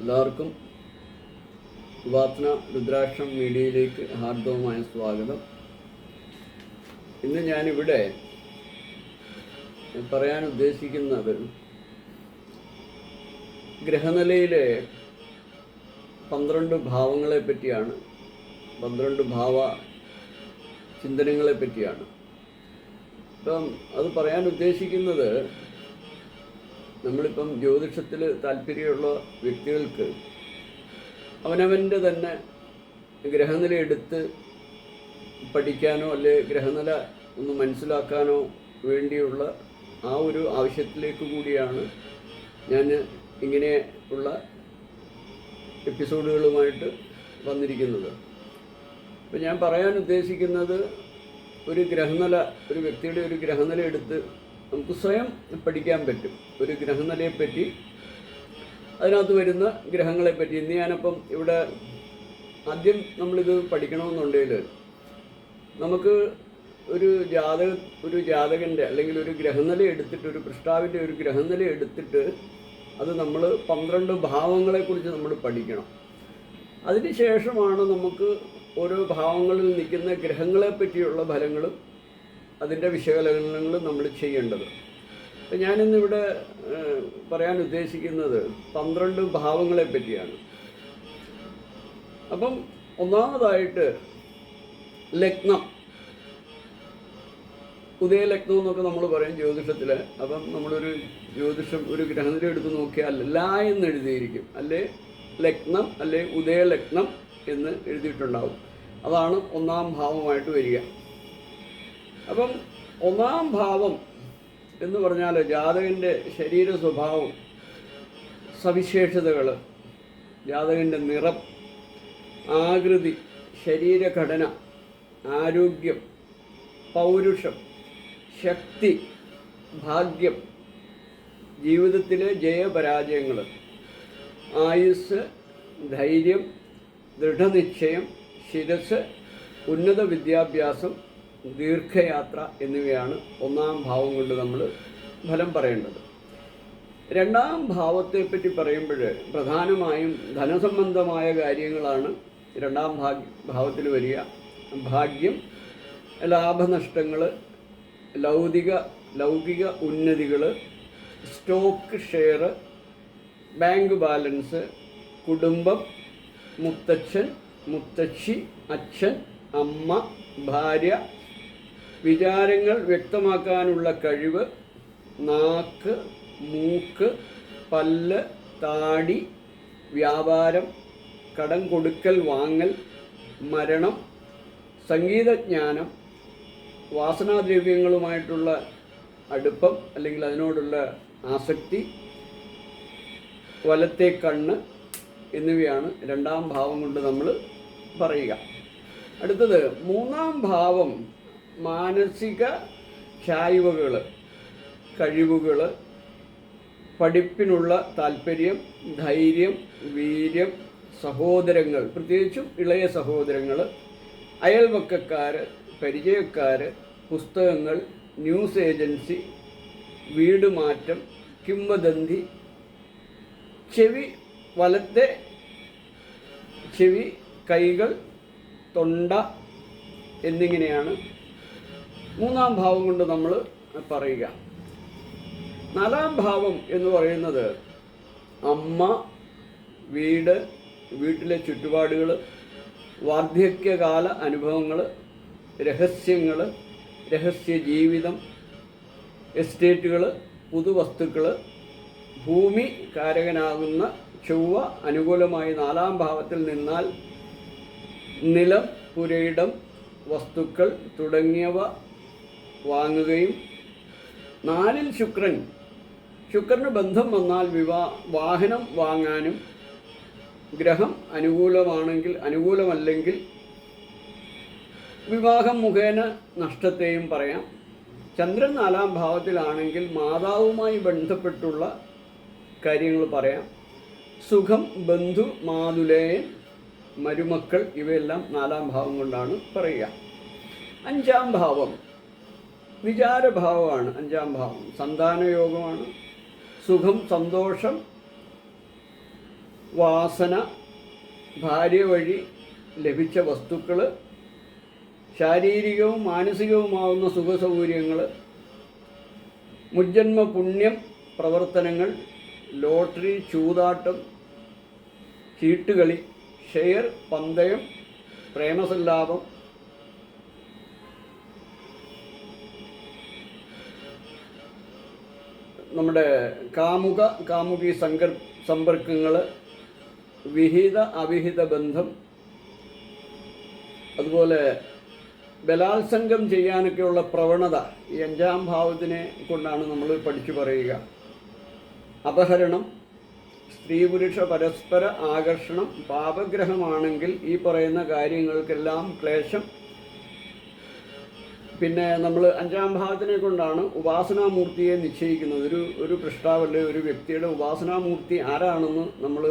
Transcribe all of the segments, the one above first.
എല്ലാവർക്കും ഉപാസന രുദ്രാക്ഷം മീഡിയയിലേക്ക് ഹാർദവമായ സ്വാഗതം. ഇന്ന് ഞാനിവിടെ പറയാൻ ഉദ്ദേശിക്കുന്നത് ഗ്രഹനിലയിലെ പന്ത്രണ്ട് ഭാവങ്ങളെ പറ്റിയാണ്. പന്ത്രണ്ട് ഭാവ ചിന്തനങ്ങളെ പറ്റിയാണ്. ഇപ്പം അത് പറയാൻ ഉദ്ദേശിക്കുന്നത് നമ്മളിപ്പം ജ്യോതിഷത്തിൽ താല്പര്യമുള്ള വ്യക്തികൾക്ക് അവനവന്റെ തന്നെ ഗ്രഹനില എടുത്ത് പഠിക്കാനോ അല്ലെ ഗ്രഹനില ഒന്ന് മനസ്സിലാക്കാനോ വേണ്ടിയുള്ള ആ ഒരു ആവശ്യത്തിലേക്ക് കൂടിയാണ് ഞാൻ ഇങ്ങനെ ഉള്ള എപ്പിസോഡുകളുമായിട്ട് വന്നിരിക്കുന്നത്. അപ്പം ഞാൻ പറയാൻ ഉദ്ദേശിക്കുന്നത് ഒരു ഗ്രഹനില ഒരു വ്യക്തിയുടെ ഒരു ഗ്രഹനില എടുത്ത് നമുക്ക് സ്വയം പഠിക്കാൻ പറ്റും. ഒരു ഗ്രഹനിലയെപ്പറ്റി അതിനകത്ത് വരുന്ന ഗ്രഹങ്ങളെപ്പറ്റി. ഇന്ന് ഞാനപ്പം ഇവിടെ ആദ്യം നമ്മളിത് പഠിക്കണമെന്നുണ്ടെങ്കിൽ നമുക്ക് ഒരു ജാതക ഒരു ജാതകന്റെ അല്ലെങ്കിൽ ഒരു ഗ്രഹനില എടുത്തിട്ട് ഒരു പൃഷ്ടാവിന്റെ ഒരു ഗ്രഹനില എടുത്തിട്ട് അത് നമ്മൾ പന്ത്രണ്ട് ഭാവങ്ങളെക്കുറിച്ച് നമ്മൾ പഠിക്കണം. അതിനുശേഷമാണ് നമുക്ക് ഓരോ ഭാവങ്ങളിൽ നിൽക്കുന്ന ഗ്രഹങ്ങളെ പറ്റിയുള്ള ഫലങ്ങളും അതിന്റെ വിശകലനങ്ങൾ നമ്മൾ ചെയ്യേണ്ടത്. ഞാനിന്നിവിടെ പറയാൻ ഉദ്ദേശിക്കുന്നത് പന്ത്രണ്ട് ഭാവങ്ങളെ പറ്റിയാണ്. അപ്പം ഒന്നാമതായിട്ട് ലഗ്നം. ഉദയലഗ്നം എന്നൊക്കെ നമ്മൾ പറയും ജ്യോതിഷത്തിൽ അപ്പം നമ്മളൊരു ജ്യോതിഷം ഒരു ഗ്രഹനിര എടുത്ത് നോക്കിയാൽ ല എന്ന് എഴുതിയിരിക്കും. അല്ലേ ലഗ്നം അല്ലെ ഉദയലഗ്നം എന്ന് എഴുതിയിട്ടുണ്ടാവും. അതാണ് ഒന്നാം ഭാവമായിട്ട് വരിക. അപ്പം ഒന്നാം ഭാവം എന്ന് പറഞ്ഞാൽ ജാതകന്റെ ശരീര സ്വഭാവം സവിശേഷതകൾ ജാതകന്റെ നിറം ആകൃതി ശരീരഘടന ആരോഗ്യം പൗരുഷം ശക്തി ഭാഗ്യം ജീവിതത്തിലെ ജയപരാജയങ്ങൾ ആയുസ് ധൈര്യം ദൃഢനിശ്ചയം ശിരസ് ഉന്നത വിദ്യാഭ്യാസം ദീർഘയാത്ര എന്നിവയാണ് ഒന്നാം ഭാവം കൊണ്ട് നമ്മൾ ഫലം പറയേണ്ടത്. രണ്ടാം ഭാവത്തെപ്പറ്റി പറയുമ്പോൾ പ്രധാനമായും ധനസംബന്ധമായ കാര്യങ്ങളാണ് രണ്ടാം ഭാഗ്യ ഭാവത്തിൽ വരിക. ഭാഗ്യം ലാഭനഷ്ടങ്ങൾ ലൗകിക ലൗകിക ഉന്നതികൾ സ്റ്റോക്ക് ഷെയർ ബാങ്ക് ബാലൻസ് കുടുംബം മുത്തച്ഛൻ മുത്തശ്ശി അച്ഛൻ അമ്മ ഭാര്യ വിചാരങ്ങൾ വ്യക്തമാക്കാനുള്ള കഴിവ് നാക്ക് മൂക്ക് പല്ല് താടി വ്യാപാരം കടം കൊടുക്കൽ വാങ്ങൽ മരണം സംഗീതജ്ഞാനം വാസനാദ്രവ്യങ്ങളുമായിട്ടുള്ള അടുപ്പം അല്ലെങ്കിൽ അതിനോടുള്ള ആസക്തി വലത്തെ കണ്ണ് എന്നിവയാണ് രണ്ടാം ഭാവം കൊണ്ട് നമ്മൾ പറയുക. അടുത്തത് മൂന്നാം ഭാവം മാനസിക ചായ്വുകൾ കഴിവുകൾ പഠിപ്പിനുള്ള താല്പര്യം ധൈര്യം വീര്യം സഹോദരങ്ങൾ പ്രത്യേകിച്ചും ഇളയ സഹോദരങ്ങൾ അയൽവക്കക്കാർ പരിചയക്കാർ പുസ്തകങ്ങൾ ന്യൂസ് ഏജൻസി വീട് മാറ്റം കിംവദന്തി ചെവി വലത്തെ ചെവി കൈകൾ തൊണ്ട എന്നിങ്ങനെയാണ് മൂന്നാം ഭാവം കൊണ്ട് നമ്മൾ പറയുക. നാലാം ഭാവം എന്ന് പറയുന്നത് അമ്മ വീട് വീട്ടിലെ ചുറ്റുപാടുകൾ വാർദ്ധക്യകാല അനുഭവങ്ങൾ രഹസ്യങ്ങൾ രഹസ്യ ജീവിതം എസ്റ്റേറ്റുകൾ പുതുവസ്തുക്കൾ ഭൂമി കാരകനാകുന്ന ചൊവ്വ അനുകൂലമായി നാലാം ഭാവത്തിൽ നിന്നാൽ നിലം പുരയിടം വസ്തുക്കൾ തുടങ്ങിയവ വാങ്ങുകയും നാലിൽ ശുക്രൻ ശുക്രന് ബന്ധം വന്നാൽ വിവാ വാഹനം വാങ്ങാനും ഗ്രഹം അനുകൂലമാണെങ്കിൽ അനുകൂലമല്ലെങ്കിൽ വിവാഹം മുഖേന നഷ്ടത്തെയും പറയാം. ചന്ദ്രൻ നാലാം ഭാവത്തിലാണെങ്കിൽ മാതാവുമായി ബന്ധപ്പെട്ടുള്ള കാര്യങ്ങൾ പറയാം. സുഖം ബന്ധു മാതുലേയൻ മരുമക്കൾ ഇവയെല്ലാം നാലാം ഭാവം കൊണ്ടാണ് പറയുക. അഞ്ചാം ഭാവം. വിചാരഭാവമാണ് അഞ്ചാം ഭാവം. സന്താനയോഗമാണ്. സുഖം സന്തോഷം വാസന ഭാര്യ വഴി ലഭിച്ച വസ്തുക്കൾ ശാരീരികവും മാനസികവുമാവുന്ന സുഖസൗകര്യങ്ങൾ മുജ്ജന്മ പുണ്യം പ്രവർത്തനങ്ങൾ ലോട്ടറി ചൂതാട്ടം ചീട്ടുകളി ഷെയർ പന്തയം പ്രേമസല്ലാപം നമ്മുടെ കാമുക കാമുകി സങ്കർ സമ്പർക്കങ്ങൾ വിഹിത അവിഹിത ബന്ധം അതുപോലെ ബലാത്സംഗം ചെയ്യാനൊക്കെയുള്ള പ്രവണത ഈ അഞ്ചാം ഭാവത്തിനെ കൊണ്ടാണ് നമ്മൾ പഠിച്ചു പറയുക. അപഹരണം സ്ത്രീ പുരുഷ പരസ്പര ആകർഷണം പാപഗ്രഹമാണെങ്കിൽ ഈ പറയുന്ന കാര്യങ്ങൾക്കെല്ലാം ക്ലേശം പിന്നെ നമ്മൾ അഞ്ചാം ഭാവത്തിനെ കൊണ്ടാണ് ഉപാസനാമൂർത്തിയെ നിശ്ചയിക്കുന്നത്. ഒരു ഒരു പൃഷ്ടാവല്ലെ ഒരു വ്യക്തിയുടെ ഉപാസനാമൂർത്തി ആരാണെന്ന് നമ്മൾ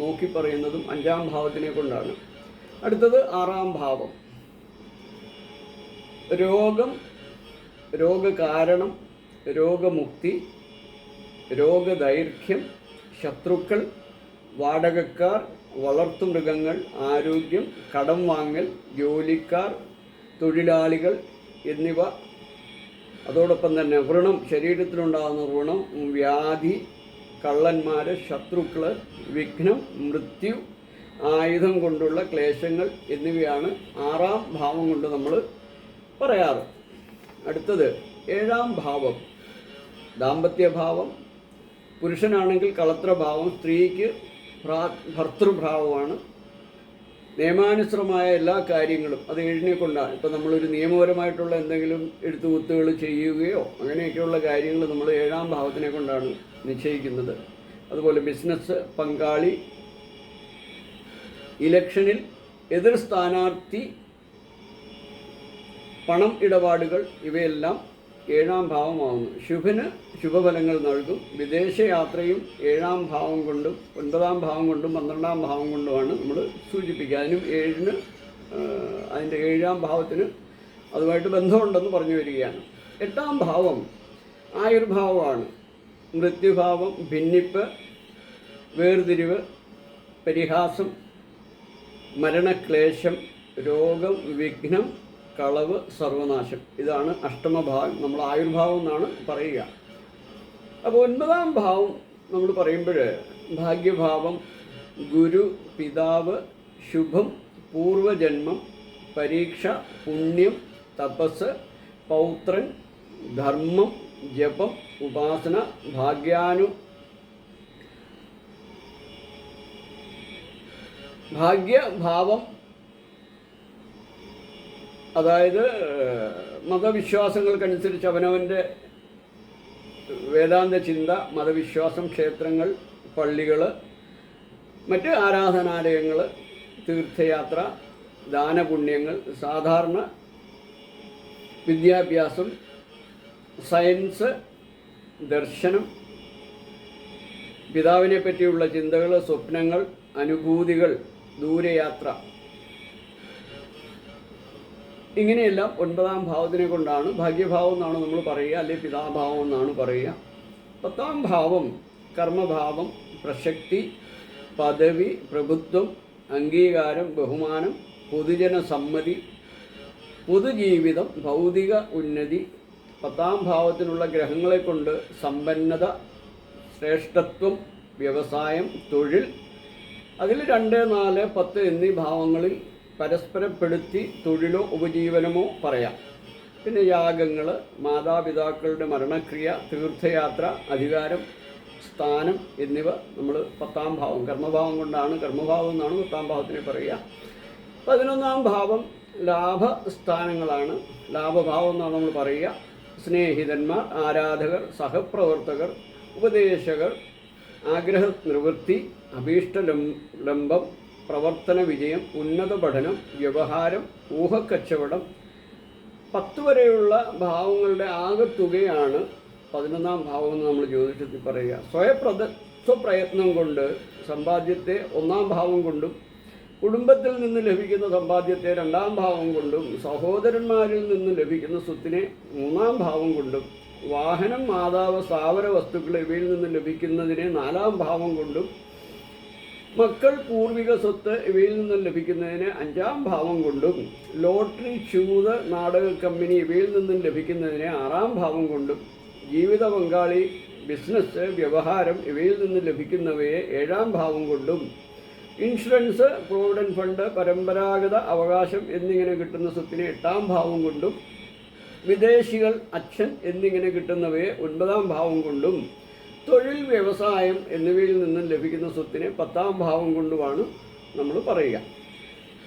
നോക്കി പറയുന്നതും അഞ്ചാം ഭാവത്തിനെ കൊണ്ടാണ്. അടുത്തത് ആറാം ഭാവം. രോഗം രോഗകാരണം രോഗമുക്തി രോഗദൈർഘ്യം ശത്രുക്കൾ വാടകക്കാർ വളർത്തുമൃഗങ്ങൾ ആരോഗ്യം കടം വാങ്ങൽ ജോലിക്കാർ തൊഴിലാളികൾ എന്നിവ. അതോടൊപ്പം തന്നെ വ്രണം ശരീരത്തിലുണ്ടാകുന്ന വ്രണം വ്യാധി കള്ളന്മാർ ശത്രുക്കൾ വിഘ്നം മൃത്യു ആയുധം കൊണ്ടുള്ള ക്ലേശങ്ങൾ എന്നിവയാണ് ആറാം ഭാവം കൊണ്ട് നമ്മൾ പറയാറ്. അടുത്തത് ഏഴാം ഭാവം ദാമ്പത്യഭാവം പുരുഷനാണെങ്കിൽ കളത്രഭാവം സ്ത്രീക്ക് ഭർതൃഭാവമാണ് നിയമാനുസൃതമായ എല്ലാ കാര്യങ്ങളും അത് എഴുതിക്കൊണ്ടാണ്. ഇപ്പം നമ്മളൊരു നിയമപരമായിട്ടുള്ള എന്തെങ്കിലും എഴുത്തുകുത്തുകൾ ചെയ്യുകയോ അങ്ങനെയൊക്കെയുള്ള കാര്യങ്ങൾ നമ്മൾ ഏഴാം ഭാവത്തിനെ കൊണ്ടാണ് നിശ്ചയിക്കുന്നത്. അതുപോലെ ബിസിനസ് പങ്കാളി ഇലക്ഷനിൽ എതിർ സ്ഥാനാർത്ഥി പണം ഇടപാടുകൾ ഇവയെല്ലാം ഏഴാം ഭാവമാവുന്നു ശുഭന് ശുഭഫലങ്ങൾ നൽകും. വിദേശയാത്രയും ഏഴാം ഭാവം കൊണ്ടും ഒൻപതാം ഭാവം കൊണ്ടും പന്ത്രണ്ടാം ഭാവം കൊണ്ടുമാണ് നമ്മൾ സൂചിപ്പിക്കുക അതിനും ഏഴിന് അതിന്റെ ഏഴാം ഭാവത്തിന് അതുമായിട്ട് ബന്ധമുണ്ടെന്ന് പറഞ്ഞു വരികയാണ്. എട്ടാം ഭാവം ആയുർഭാവമാണ്. മൃത്യുഭാവം ഭിന്നിപ്പ് വേർതിരിവ് പരിഹാസം മരണക്ലേശം രോഗം വിഘ്നം കളവ് സർവനാശം. ഇതാണ് അഷ്ടമഭാവം നമ്മൾ ആയുർഭാവം എന്നാണ് പറയുക. അപ്പോൾ ഒൻപതാം ഭാവം നമ്മൾ പറയുമ്പോൾ ഭാഗ്യഭാവം ഗുരു പിതാവ് ശുഭം പൂർവജന്മം പരീക്ഷ പുണ്യം തപസ് പൗത്രൻ ധർമ്മം ജപം ഉപാസന ഭാഗ്യാനു. ഭാഗ്യഭാവം അതായത് മതവിശ്വാസങ്ങൾക്കനുസരിച്ച് അവനവന്റെ വേദാന്ത ചിന്ത മതവിശ്വാസം ക്ഷേത്രങ്ങൾ പള്ളികൾ മറ്റ് ആരാധനാലയങ്ങൾ തീർത്ഥയാത്ര ദാനപുണ്യങ്ങൾ സാധാരണ വിദ്യാഭ്യാസം സയൻസ് ദർശനം പിതാവിനെ പറ്റിയുള്ള ചിന്തകൾ സ്വപ്നങ്ങൾ അനുഭൂതികൾ ദൂരയാത്ര. ഇങ്ങനെയെല്ലാം ഒൻപതാം ഭാവത്തിനെ കൊണ്ടാണ് ഭാഗ്യഭാവം എന്നാണ് നമ്മൾ പറയുക അല്ലെങ്കിൽ പിതാഭാവം എന്നാണ് പറയുക. പത്താം ഭാവം കർമ്മഭാവം പ്രശക്തി പദവി പ്രഭുത്വം അംഗീകാരം ബഹുമാനം പൊതുജന സമ്മതി പൊതുജീവിതം ഭൗതിക ഉന്നതി പത്താം ഭാവത്തിനുള്ള ഗ്രഹങ്ങളെ കൊണ്ട് സമ്പന്നത ശ്രേഷ്ഠത്വം വ്യവസായം തൊഴിൽ. അതിൽ രണ്ട് നാല് പത്ത് എന്നീ ഭാവങ്ങളിൽ പരസ്പരപ്പെടുത്തി തൊഴിലോ ഉപജീവനമോ പറയാം. പിന്നെ യാഗങ്ങൾ മാതാപിതാക്കളുടെ മരണക്രിയ തീർത്ഥയാത്ര അധികാരം സ്ഥാനം എന്നിവ നമ്മൾ പത്താം ഭാവം കർമ്മഭാവം കൊണ്ടാണ് കർമ്മഭാവം എന്നാണ് പത്താം ഭാവത്തിനെ പറയുക. പതിനൊന്നാം ഭാവം ലാഭസ്ഥാനങ്ങളാണ്. ലാഭഭാവം എന്നാണ് നമ്മൾ പറയുക. സ്നേഹിതന്മാർ ആരാധകർ സഹപ്രവർത്തകർ ഉപദേശകർ ആഗ്രഹ നിവൃത്തി അഭീഷ്ടലം- ലംബം പ്രവർത്തന വിജയം ഉന്നത പഠനം വ്യവഹാരം ഊഹക്കച്ചവടം പത്ത് വരെയുള്ള ഭാവങ്ങളുടെ ആകെത്തുകയാണ് പതിനൊന്നാം ഭാവം എന്ന് നമ്മൾ ജ്യോതിഷത്തിൽ പറയുക. സ്വയപ്രദ സ്വപ്രയത്നം കൊണ്ട് സമ്പാദ്യത്തെ ഒന്നാം ഭാവം കൊണ്ടും കുടുംബത്തിൽ നിന്ന് ലഭിക്കുന്ന സമ്പാദ്യത്തെ രണ്ടാം ഭാവം കൊണ്ടും സഹോദരന്മാരിൽ നിന്ന് ലഭിക്കുന്ന സ്വത്തിനെ മൂന്നാം ഭാവം കൊണ്ടും വാഹനം മാതാവ് സ്ഥാവര വസ്തുക്കൾ ഇവയിൽ നിന്ന് ലഭിക്കുന്നതിനെ നാലാം ഭാവം കൊണ്ടും മക്കൾ പൂർവിക സ്വത്ത് ഇവയിൽ നിന്നും ലഭിക്കുന്നതിന് അഞ്ചാം ഭാവം കൊണ്ടും ലോട്ടറി ചൂത് നാടക കമ്പനി ഇവയിൽ നിന്നും ലഭിക്കുന്നതിന് ആറാം ഭാവം കൊണ്ടും ജീവിത പങ്കാളി ബിസിനസ് വ്യവഹാരം ഇവയിൽ നിന്ന് ലഭിക്കുന്നവയെ ഏഴാം ഭാവം കൊണ്ടും ഇൻഷുറൻസ് പ്രോവിഡന്റ് ഫണ്ട് പരമ്പരാഗത അവകാശം എന്നിങ്ങനെ കിട്ടുന്ന സ്വത്തിന് എട്ടാം ഭാവം കൊണ്ടും വിദേശികൾ അച്ഛൻ എന്നിങ്ങനെ കിട്ടുന്നവയെ ഒൻപതാം ഭാവം കൊണ്ടും തൊഴിൽ വ്യവസായം എന്നിവയിൽ നിന്നും ലഭിക്കുന്ന സ്വത്തിനെ പത്താം ഭാവം കൊണ്ടുമാണ് നമ്മൾ പറയുക.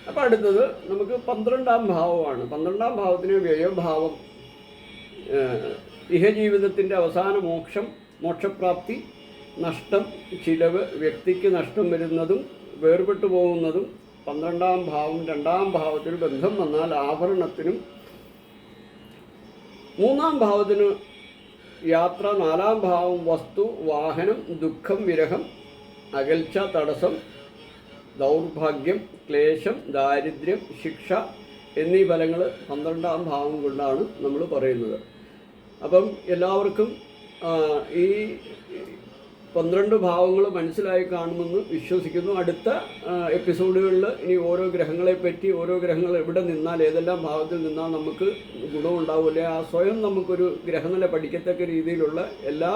അപ്പോൾ അടുത്തത് നമുക്ക് പന്ത്രണ്ടാം ഭാവമാണ്. പന്ത്രണ്ടാം ഭാവത്തിന് വ്യയഭാവം ഇഹജീവിതത്തിന്റെ അവസാന മോക്ഷം മോക്ഷപ്രാപ്തി നഷ്ടം ചിലവ് വ്യക്തിക്ക് നഷ്ടം വരുന്നതും വേർപെട്ടു പോകുന്നതും പന്ത്രണ്ടാം ഭാവം രണ്ടാം ഭാവത്തിൽ ബന്ധം വന്നാൽ ആഭരണത്തിനും മൂന്നാം ഭാവത്തിന് യാത്ര നാലാം ഭാവം വസ്തു വാഹനം ദുഃഖം വിരഹം അകൽച്ച തടസ്സം ദൗർഭാഗ്യം ക്ലേശം ദാരിദ്ര്യം ശിക്ഷ എന്നീ ഫലങ്ങൾ പന്ത്രണ്ടാം ഭാവം കൊണ്ടാണ് നമ്മൾ പറയുന്നത്. അപ്പം എല്ലാവർക്കും ഈ പന്ത്രണ്ട് ഭാവങ്ങൾ മനസ്സിലായി കാണുമെന്ന് വിശ്വസിക്കുന്നു. അടുത്ത എപ്പിസോഡുകളിൽ ഇനി ഓരോ ഗ്രഹങ്ങളെ പറ്റി ഓരോ ഗ്രഹങ്ങൾ എവിടെ നിന്നാൽ ഏതെല്ലാം ഭാവത്തിൽ നിന്നാൽ നമുക്ക് ഗുണമുണ്ടാവില്ല ആ സ്വയം നമുക്കൊരു ഗ്രഹനില പഠിക്കത്തക്ക രീതിയിലുള്ള എല്ലാ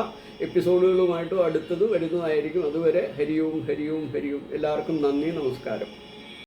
എപ്പിസോഡുകളുമായിട്ടും അടുത്തത് വരുന്നതായിരിക്കും. അതുവരെ ഹരിയും ഹരിയും ഹരിയും. എല്ലാവർക്കും നന്ദി നമസ്കാരം.